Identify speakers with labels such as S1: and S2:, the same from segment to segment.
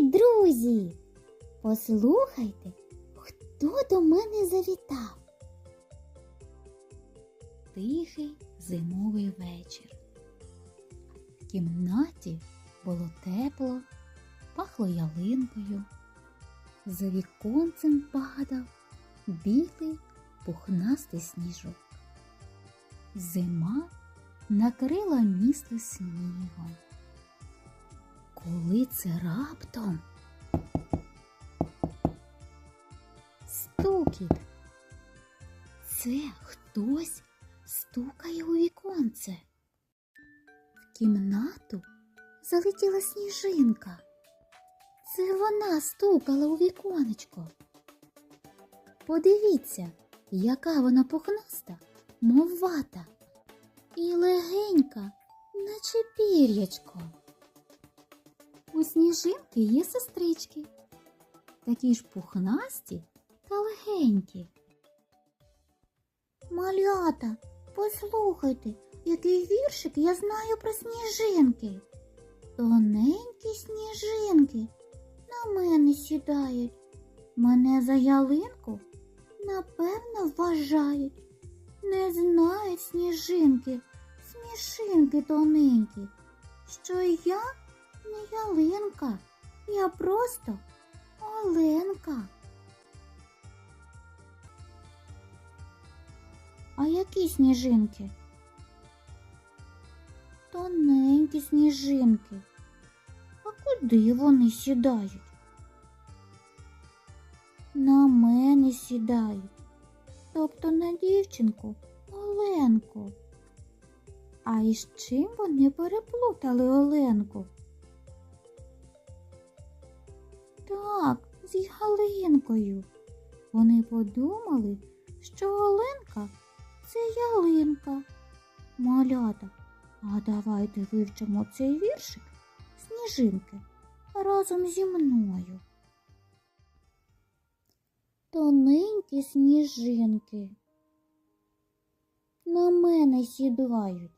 S1: Друзі, послухайте, хто до мене завітав.
S2: Тихий зимовий вечір. В кімнаті було тепло, пахло ялинкою. За віконцем падав білий пухнастий сніжок. Зима накрила місто снігом. Коли це раптом стукіт. Це хтось стукає у віконце. В кімнату залетіла сніжинка. Це вона стукала у віконечко. Подивіться, яка вона пухнаста, мов вата, і легенька, наче пір'ячко. Сніжинки є сестрички, такі ж пухнасті та легенькі.
S1: Малята, послухайте, який віршик я знаю про сніжинки. Тоненькі сніжинки на мене сідають. Мене за ялинку напевно вважають. Не знають сніжинки, смішинки тоненькі, що я не ялинка, я просто Оленка. А які сніжинки? Тоненькі сніжинки. А куди вони сідають? На мене сідають, тобто на дівчинку Оленку. А із чим вони переплутали Оленку? Так, з ялинкою. Вони подумали, що Оленка це ялинка. Малята, а давайте вивчимо цей віршик сніжинки разом зі мною. Тоненькі сніжинки на мене сідають.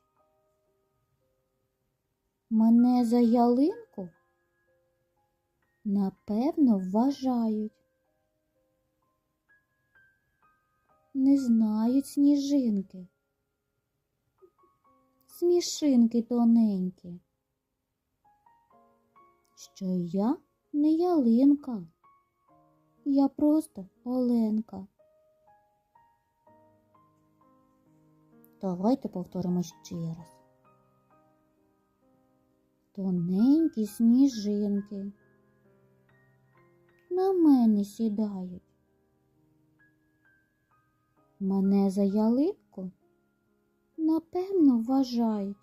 S1: Мене за ялинку напевно вважають. Не знають сніжинки, смішинки тоненькі, що я не ялинка, я просто Оленка. Давайте повторимо ще раз. Тоненькі сніжинки на мене сідають. Мене за ялинку напевно вважають.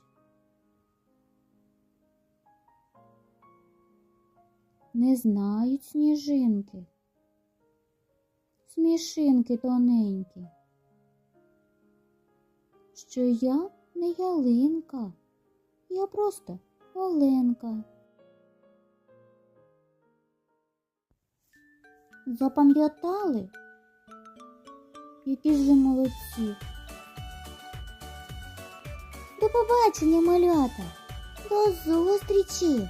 S1: Не знають сніжинки, смішинки тоненькі, що я не ялинка, я просто Оленка. Запам'ятали? Які ж ви молодці. До побачення, малята. До зустрічі!